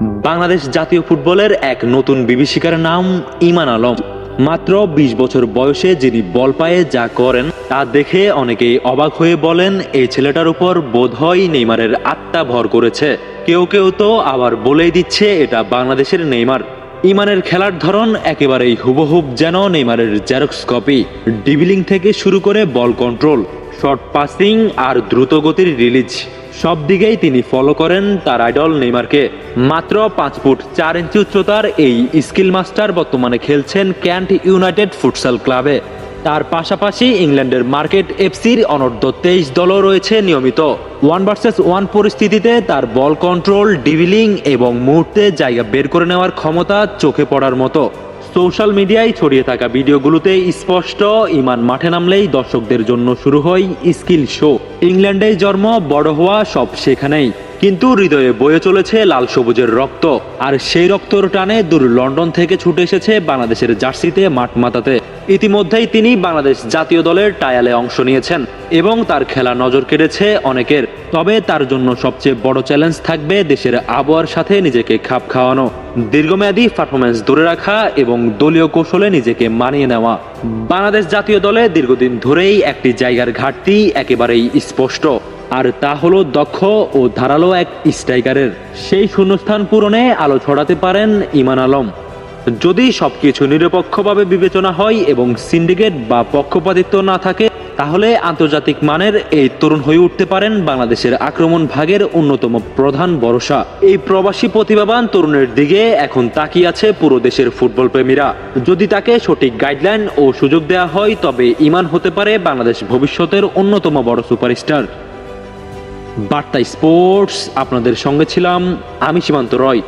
বাংলাদেশ জাতীয় ফুটবলের এক নতুন বিভীষিকার নাম ইমান আলম। মাত্র ২০ বছর বয়সে যিনি বল পায়ে যা করেন, তা দেখে অনেকেই অবাক হয়ে বলেন, এই ছেলেটার উপর বোধহয় নেইমারের আত্মা ভর করেছে। কেউ কেউ তো আবার বলেই দিচ্ছে, এটা বাংলাদেশের নেইমার। ইমানের খেলার ধরন একেবারেই হুবহুব যেন নেইমারের জেরক্স কপি ডিবিলিং থেকে শুরু করে বল কন্ট্রোল শর্ট পাসিং আর দ্রুতগতির রিলিজ। সব দিকেই তিনি ফলো করেন তার আইডল নেইমারকে। মাত্র পাঁচ ফুট চার ইঞ্চি উচ্চতার এই স্কিল মাস্টার বর্তমানে খেলছেন ক্যান্ট ইউনাইটেড ফুটসাল ক্লাবে তার পাশাপাশি ইংল্যান্ডের মার্কেট এফসির অনূর্ধ্ব তেইশ দলও রয়েছে নিয়মিত। ওয়ান ভার্সেস ওয়ান পরিস্থিতিতে তার বল কন্ট্রোল ডিভিলিং এবং মুহূর্তে জায়গা বের করে নেওয়ার ক্ষমতা চোখে পড়ার মতো। সোশ্যাল মিডিয়ায় ছড়িয়ে থাকা ভিডিওগুলোতে স্পষ্ট, ইমান মাঠে নামলেই দর্শকদের জন্য শুরু হয় স্কিল শো। ইংল্যান্ডে জন্ম, বড় হওয়া সব সেখানেই। কিন্তু হৃদয়ে বয়ে চলেছে লাল সবুজের রক্ত। আর সেই রক্তর টানে দূর লন্ডন থেকে ছুটে এসেছে বাংলাদেশের জার্সিতে মাঠ মাতাতে। ইতিমধ্যেই তিনি বাংলাদেশ জাতীয় দলের টায়ালে অংশ নিয়েছেন এবং তার খেলা নজর কেড়েছে অনেকের। তবে তার জন্য সবচেয়ে বড় চ্যালেঞ্জ থাকবে দেশের আবহাওয়ার সাথে নিজেকে খাপ খাওয়ানো। দীর্ঘমেয়াদী পারফরমেন্স ধরে রাখা এবং দলীয় কৌশলে নিজেকে মানিয়ে নেওয়া। বাংলাদেশ জাতীয় দলে দীর্ঘদিন ধরেই একটি জায়গার ঘাটতি একেবারেই স্পষ্ট। আর তা হলো দক্ষ ও ধারালো এক স্ট্রাইকারের। সেই শূন্যস্থান পূরণে আলো ছড়াতে পারেন ইমান আলম। যদি সবকিছু নিরপেক্ষভাবে বিবেচনা হয় এবং সিন্ডিকেট বা পক্ষপাতিত্ব না থাকে, তাহলে আন্তর্জাতিক মানের এই তরুণ হয়ে উঠতে পারেন বাংলাদেশের আক্রমণ ভাগের অন্যতম প্রধান ভরসা। এই প্রবাসী প্রতিভাবান তরুণের দিকে এখন তাকিয়ে আছে পুরো দেশের ফুটবল প্রেমীরা। যদি তাকে সঠিক গাইডলাইন ও সুযোগ দেওয়া হয়, তবে ইমান হতে পারে বাংলাদেশ ভবিষ্যতের অন্যতম বড় সুপারস্টার। বার্তা স্পোর্টস আপনাদের সঙ্গে ছিলাম আমি সীমান্ত রয়।